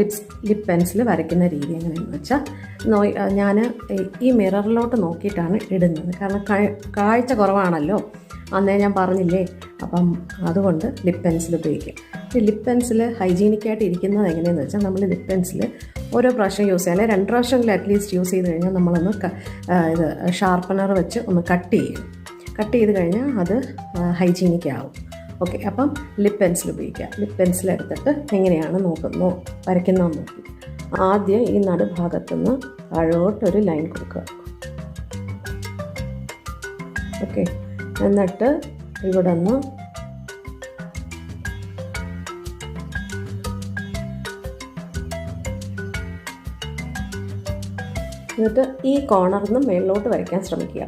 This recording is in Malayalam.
ലിപ്സ് ലിപ് പെൻസിൽ വരയ്ക്കുന്ന രീതി എങ്ങനെയാണെന്ന് വെച്ചാൽ നോ ഞാൻ ഈ മിററിലോട്ട് നോക്കിയിട്ടാണ് ഇടുന്നത്. കാരണം കാഴ്ച കുറവാണല്ലോ. അന്നേ ഞാൻ പറഞ്ഞില്ലേ അപ്പം അതുകൊണ്ട് ലിപ് പെൻസിൽ ഉപയോഗിക്കും. ഈ ലിപ് പെൻസിൽ ഹൈജീനിക്കായിട്ട് ഇരിക്കുന്നത് എങ്ങനെയാണെന്ന് വെച്ചാൽ നമ്മൾ ലിപ് പെൻസിൽ ഓരോ പ്രാവശ്യം യൂസ് ചെയ്യാം. അല്ലെങ്കിൽ രണ്ട് പ്രാവശ്യമെങ്കിലും അറ്റ്ലീസ്റ്റ് യൂസ് ചെയ്ത് കഴിഞ്ഞാൽ നമ്മളൊന്ന് ഇത് ഷാർപ്പനർ വെച്ച് ഒന്ന് കട്ട് ചെയ്യും. കട്ട് ചെയ്ത് കഴിഞ്ഞാൽ അത് ഹൈജീനിക് ആവും ഓക്കെ അപ്പം ലിപ് പെൻസിൽ ഉപയോഗിക്കുക. ലിപ് പെൻസിൽ എടുത്തിട്ട് എങ്ങനെയാണ് നോക്കുന്നു? വരയ്ക്കുന്നതെന്ന് നോക്കി. ആദ്യം ഈ നടുഭാഗത്തുനിന്ന് താഴോട്ടൊരു ലൈൻ കൊടുക്കുക. ഓക്കെ എന്നിട്ട് ഇവിടെ നിന്ന് എന്നിട്ട് ഈ കോണറിൽ നിന്ന് മേളിലോട്ട് വരയ്ക്കാൻ ശ്രമിക്കുക.